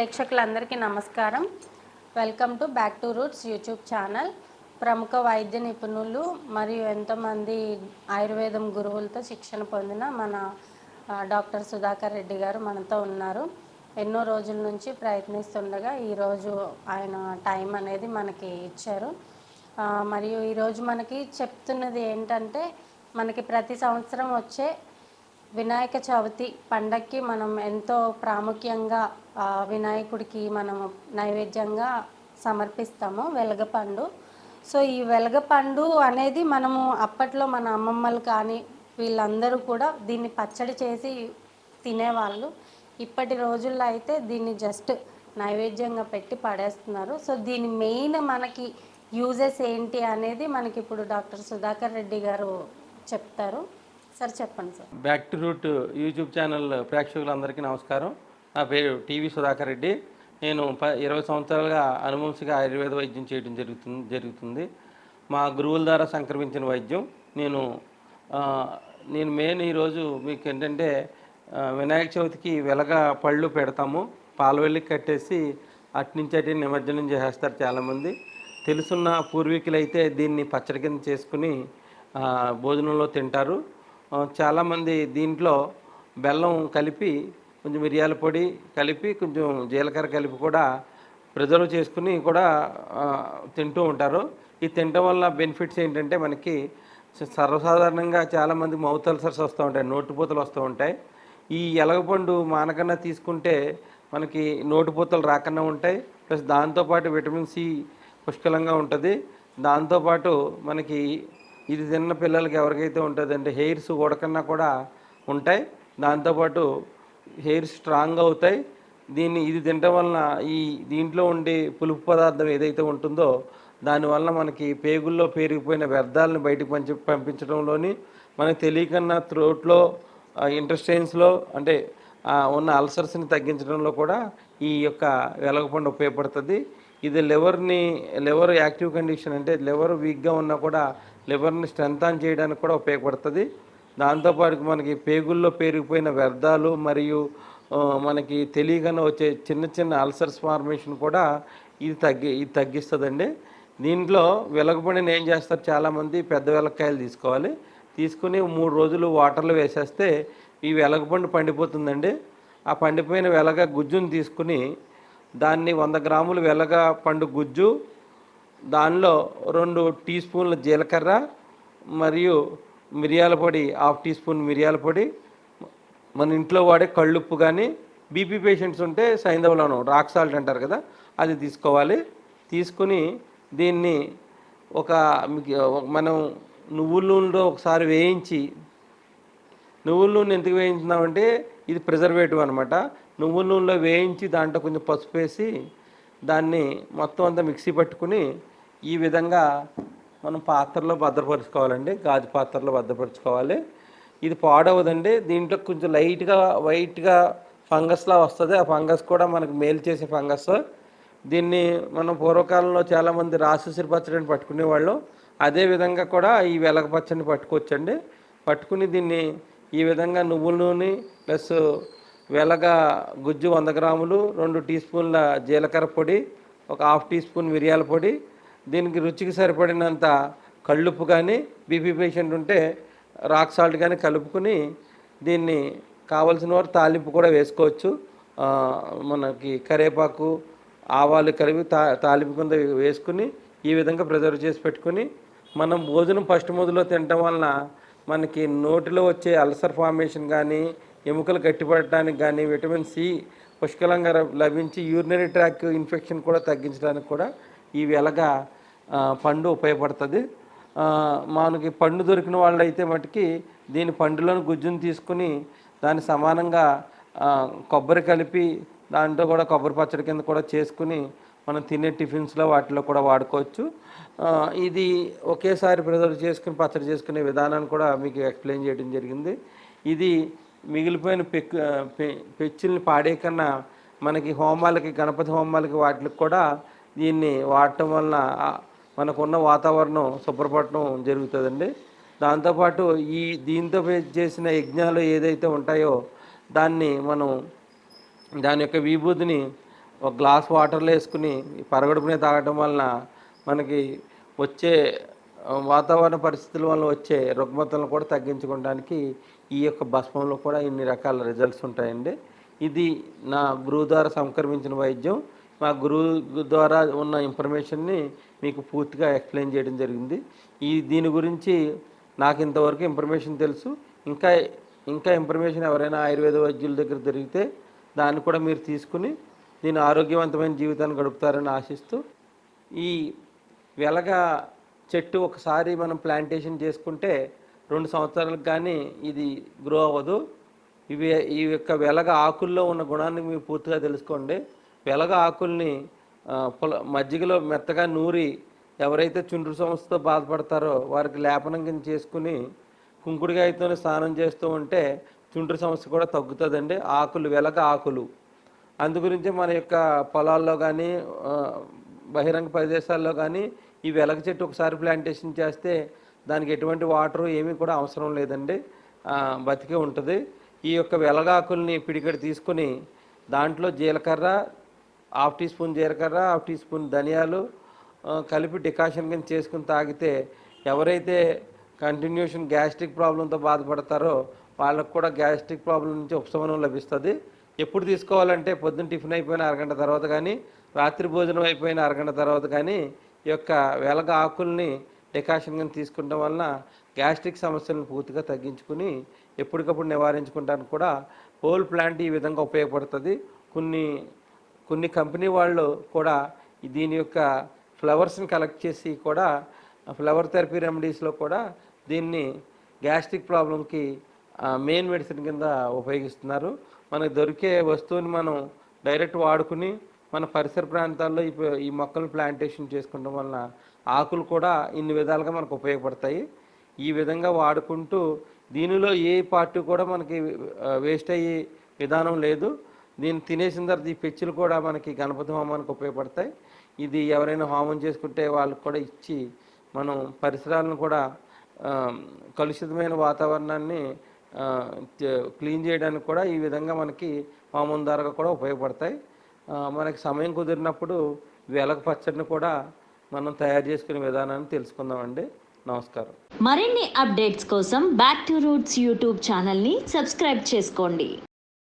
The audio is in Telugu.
ప్రేక్షకులందరికీ నమస్కారం. Welcome to back to roots YouTube channel. ప్రముఖ వైద్య నిపుణులు మరియు ఎంతోమంది ఆయుర్వేదం గురువులతో శిక్షణ పొందిన మన డాక్టర్ సుధాకర్ రెడ్డి గారు మనతో ఉన్నారు. ఎన్నో రోజుల నుంచి ప్రయత్నిస్తుండగా ఈరోజు ఆయన టైం అనేది మనకి ఇచ్చారు. మరియు ఈరోజు మనకి చెప్తున్నది ఏంటంటే మనకి ప్రతి సంవత్సరం వచ్చే వినాయక చవితి పండక్కి మనం ఎంతో ప్రాముఖ్యంగా వినాయకుడికి మనము నైవేద్యంగా సమర్పిస్తాము వెలగపండు. సో ఈ వెలగపండు అనేది మనము అప్పట్లో మన అమ్మమ్మలు కానీ వీళ్ళందరూ కూడా దీన్ని పచ్చడి చేసి తినేవాళ్ళు. ఇప్పటి రోజుల్లో అయితే దీన్ని జస్ట్ నైవేద్యంగా పెట్టి పడేస్తున్నారు. సో దీని మెయిన్ మనకి యూజెస్ ఏంటి అనేది మనకి ఇప్పుడు డాక్టర్ సుధాకర్ రెడ్డి గారు చెప్తారు. సార్ చెప్పండి sir. Back to root YouTube channel ప్రేక్షకులందరికీ నమస్కారం. నా పేరు టీవీ సుధాకర్ రెడ్డి. నేను ప ఇరవై సంవత్సరాలుగా అనువంశిక ఆయుర్వేద వైద్యం చేయడం జరుగుతుంది జరుగుతుంది. మా గురువుల ద్వారా సంక్రమించిన వైద్యం. నేను నేను మెయిన్ ఈరోజు మీకు ఏంటంటే వినాయక చవితికి వెలగ పళ్ళు పెడతాము. పాలవెల్లికి కట్టేసి అట్నుంచి అటు నిమజ్జనం చేసేస్తారు చాలామంది. తెలుసున్న పూర్వీకులు అయితే దీన్ని పచ్చడి కింద చేసుకుని భోజనంలో తింటారు. చాలామంది దీంట్లో బెల్లం కలిపి కొంచెం మిరియాల పొడి కలిపి కొంచెం జీలకర్ర కలిపి కూడా ప్రిజర్వ్ చేసుకుని కూడా తింటూ ఉంటారు. ఈ తినటం వల్ల బెనిఫిట్స్ ఏంటంటే మనకి సర్వసాధారణంగా చాలామంది మౌత్ అల్సర్స్ వస్తూ ఉంటాయి నోటిపూతలు వస్తూ ఉంటాయి. ఈ ఎలగపండు మానకన్నా తీసుకుంటే మనకి నోటిపూతలు రాకుండా ఉంటాయి. ప్లస్ దాంతోపాటు విటమిన్ సి పుష్కలంగా ఉంటుంది. దాంతోపాటు మనకి ఇది తిన్న పిల్లలకి ఎవరికైతే ఉంటుందంటే హెయిర్స్ ఉడకన్నా కూడా ఉంటాయి. దాంతోపాటు హెయిర్ స్ట్రాంగ్ అవుతాయి. దీన్ని ఇది తినటం వలన ఈ దీంట్లో ఉండే పులుపు పదార్థం ఏదైతే ఉంటుందో దానివల్ల మనకి పేగుల్లో పేరుకుపోయిన వ్యర్థాలను బయటకు పంచి పంపించడంలోని మనకు తెలియకన్నా త్రోట్లో ఇంటర్స్టైన్స్లో అంటే ఉన్న అల్సర్స్ని తగ్గించడంలో కూడా ఈ యొక్క వెలగపండు ఉపయోగపడుతుంది. ఇది లివర్ని లివర్ యాక్టివ్ కండిషన్ అంటే లివర్ వీక్గా ఉన్నా కూడా లివర్ని స్ట్రెంథాన్ చేయడానికి కూడా ఉపయోగపడుతుంది. దాంతోపాటు మనకి పేగుల్లో పేరుకుపోయిన వ్యర్థాలు మరియు మనకి తెలియగానే వచ్చే చిన్న చిన్న అల్సర్స్ ఫార్మేషన్ కూడా ఇది తగ్గి ఇది తగ్గిస్తుందండి. దీంట్లో వెలగపండిని ఏం చేస్తారు? చాలామంది పెద్ద వెలక్కాయలు తీసుకోవాలి. తీసుకుని మూడు రోజులు వాటర్లో వేసేస్తే ఈ వెలగపండు పండిపోతుందండి. ఆ పండిపోయిన వెలగ గుజ్జును తీసుకుని దాన్ని వంద గ్రాములు వెలగ పండు గుజ్జు దానిలో రెండు టీ స్పూన్ల జీలకర్ర మరియు మిరియాల పొడి హాఫ్ టీ స్పూన్ మిరియాల పొడి. మన ఇంట్లో వాడే కళ్ళుప్పు కానీ బీపీ పేషెంట్స్ ఉంటే సైంధవలను రాక్ సాల్ట్ అంటారు కదా అది తీసుకోవాలి. తీసుకుని దీన్ని ఒక మనం నువ్వుల నూనెలో ఒకసారి వేయించి నువ్వుల నూనె ఎందుకు వేయించినావంటే ఇది ప్రిజర్వేటివ్ అనమాట నువ్వుల నూనెలో వేయించి దాంట్లో కొంచెం పసుపు వేసి దాన్ని మొత్తం అంతా మిక్సీ పట్టుకుని ఈ విధంగా మనం పాత్రలో భద్రపరుచుకోవాలండి. గాజు పాత్రలో భద్రపరుచుకోవాలి. ఇది పాడవదండి. దీంట్లో కొంచెం లైట్గా వైట్గా ఫంగస్లా వస్తుంది. ఆ ఫంగస్ కూడా మనకు మేలు చేసే ఫంగస్ దీన్ని మనం పూర్వకాలంలో చాలామంది రాసుసిరి పచ్చడిని పట్టుకునేవాళ్ళు. అదే విధంగా కూడా ఈ వెలగ పచ్చడిని పట్టుకోవచ్చండి. పట్టుకుని దీన్ని ఈ విధంగా నువ్వుల నూనె ప్లస్ వెలగ గుజ్జు వంద గ్రాములు రెండు టీ స్పూన్ల జీలకర్ర పొడి ఒక హాఫ్ టీ స్పూన్ మిరియాల పొడి. దీనికి రుచికి సరిపడినంత కళ్ళుప్పు కానీ బీపీ పేషెంట్ ఉంటే రాక్ సాల్ట్ కానీ కలుపుకుని దీన్ని కావలసిన వారు తాలింపు కూడా వేసుకోవచ్చు. మనకి కరేపాకు ఆవాలు కలిపి తా తాలింపు కింద వేసుకుని ఈ విధంగా ప్రిజర్వ్ చేసి పెట్టుకుని మనం భోజనం ఫస్ట్ మొదలో తినటం వలన మనకి నోటిలో వచ్చే అల్సర్ ఫార్మేషన్ కానీ ఎముకలు గట్టిపడటానికి కానీ విటమిన్ సి పుష్కలంగా లభించి యూరినరీ ట్రాక్ ఇన్ఫెక్షన్ కూడా తగ్గించడానికి కూడా ఈ వెలగ పండు ఉపయోగపడుతుంది. మనకి పండు దొరికిన వాళ్ళు అయితే మటుకి దీని పండులోని గుజ్జును తీసుకుని దాన్ని సమానంగా కొబ్బరి కలిపి దాంట్లో కూడా కొబ్బరి పచ్చడి కింద కూడా చేసుకుని మనం తినే టిఫిన్స్లో వాటిలో కూడా వాడుకోవచ్చు. ఇది ఒకేసారి ప్రిజర్వ్ చేసుకుని పచ్చడి చేసుకునే విధానాన్ని కూడా మీకు ఎక్స్ప్లెయిన్ చేయడం జరిగింది. ఇది మిగిలిపోయిన పెక్ పె- పెచ్చుల్ని పాడే కన్నా మనకి హోమాలకి గణపతి హోమాలకి వాటికి కూడా దీన్ని వాడటం వలన మనకున్న వాతావరణం శుభ్రపడటం జరుగుతుందండి. దాంతోపాటు ఈ దీంతో చేసిన యజ్ఞాలు ఏదైతే ఉంటాయో దాన్ని మనం దాని యొక్క విభూతిని ఒక గ్లాస్ వాటర్లో వేసుకుని పరగడుపునే తాగడం వలన మనకి వచ్చే వాతావరణ పరిస్థితుల వల్ల వచ్చే రుగ్మతలను కూడా తగ్గించుకోవడానికి ఈ యొక్క భస్మంలో కూడా ఇన్ని రకాల రిజల్ట్స్ ఉంటాయండి. ఇది నా గురువు ద్వారా సంక్రమించిన వైద్యం. మా గురువు ద్వారా ఉన్న ఇన్ఫర్మేషన్ని మీకు పూర్తిగా ఎక్స్ప్లెయిన్ చేయడం జరిగింది. ఈ దీని గురించి నాకు ఇంతవరకు ఇన్ఫర్మేషన్ తెలుసు. ఇంకా ఇంకా ఇన్ఫర్మేషన్ ఎవరైనా ఆయుర్వేద వైద్యుల దగ్గర దొరికితే దాన్ని కూడా మీరు తీసుకుని దీని ఆరోగ్యవంతమైన జీవితాన్ని గడుపుతారని ఆశిస్తూ ఈ వెలగ చెట్టు ఒకసారి మనం ప్లాంటేషన్ చేసుకుంటే రెండు సంవత్సరాలకు కానీ ఇది గ్రో అవ్వదు. ఇవి ఈ యొక్క వెలగ ఆకుల్లో ఉన్న గుణాన్ని మీరు పూర్తిగా తెలుసుకోండి. వెలగ ఆకుల్ని పొల మజ్జిగలో మెత్తగా నూరి ఎవరైతే చుండ్రు సమస్యతో బాధపడతారో వారికి లేపనం కింద చేసుకుని కుంకుడుకాయతో స్నానం చేస్తూ ఉంటే చుండ్రు సమస్య కూడా తగ్గుతుందండి. ఆకులు వెలగ ఆకులు అందుగురించి మన యొక్క పొలాల్లో కానీ బహిరంగ ప్రదేశాల్లో కానీ ఈ వెలగ చెట్టు ఒకసారి ప్లాంటేషన్ చేస్తే దానికి ఎటువంటి వాటరు ఏమీ కూడా అవసరం లేదండి. బతికే ఉంటుంది. ఈ యొక్క వెలగాకుల్ని పిడికడి తీసుకుని దాంట్లో జీలకర్ర హాఫ్ టీ స్పూన్ జీలకర్ర హాఫ్ టీ స్పూన్ ధనియాలు కలిపి డికాషన్ కింద చేసుకుని తాగితే ఎవరైతే కంటిన్యూషన్ గ్యాస్ట్రిక్ ప్రాబ్లంతో బాధపడతారో వాళ్ళకు కూడా గ్యాస్ట్రిక్ ప్రాబ్లం నుంచి ఉపశమనం లభిస్తుంది. ఎప్పుడు తీసుకోవాలంటే పొద్దున్న టిఫిన్ అయిపోయిన అరగంట తర్వాత కానీ రాత్రి భోజనం అయిపోయిన అరగంట తర్వాత కానీ ఈ యొక్క వెలగ ఆకుల్ని డికాషన్ కింద తీసుకుంటాం వలన గ్యాస్ట్రిక్ సమస్యలను పూర్తిగా తగ్గించుకుని ఎప్పటికప్పుడు నివారించుకుంటానికి కూడా హోల్ ప్లాంట్ ఈ విధంగా ఉపయోగపడుతుంది. కొన్ని కొన్ని కంపెనీ వాళ్ళు కూడా దీని యొక్క ఫ్లవర్స్ని కలెక్ట్ చేసి కూడా ఫ్లవర్ థెరపీ రెమెడీస్లో కూడా దీన్ని గ్యాస్ట్రిక్ ప్రాబ్లంకి మెయిన్ మెడిసిన్ కింద ఉపయోగిస్తున్నారు. మనకు దొరికే వస్తువుని మనం డైరెక్ట్ వాడుకుని మన పరిసర ప్రాంతాల్లో ఈ ఈ మొక్కలు ప్లాంటేషన్ చేసుకోవడం వలన ఆకులు కూడా ఇన్ని విధాలుగా మనకు ఉపయోగపడతాయి. ఈ విధంగా వాడుకుంటూ దీనిలో ఏ పార్టీ కూడా మనకి వేస్ట్ అయ్యే విధానం లేదు. దీన్ని తినేసిన తర్వాత ఈ పెచ్చులు కూడా మనకి గణపతి హోమానికి ఉపయోగపడతాయి. ఇది ఎవరైనా హోమం చేసుకుంటే వాళ్ళకి కూడా ఇచ్చి మనం పరిసరాలను కూడా కలుషితమైన వాతావరణాన్ని క్లీన్ చేయడానికి కూడా ఈ విధంగా మనకి హోమం కూడా ఉపయోగపడతాయి. మనకి సమయం కుదిరినప్పుడు వెలగ పచ్చడిని కూడా మనం తయారు చేసుకునే విధానాన్ని తెలుసుకుందామండి. నమస్కారం. మరిన్ని అప్డేట్స్ కోసం బ్యాక్ టు రూట్స్ యూట్యూబ్ ఛానల్ని సబ్స్క్రైబ్ చేసుకోండి.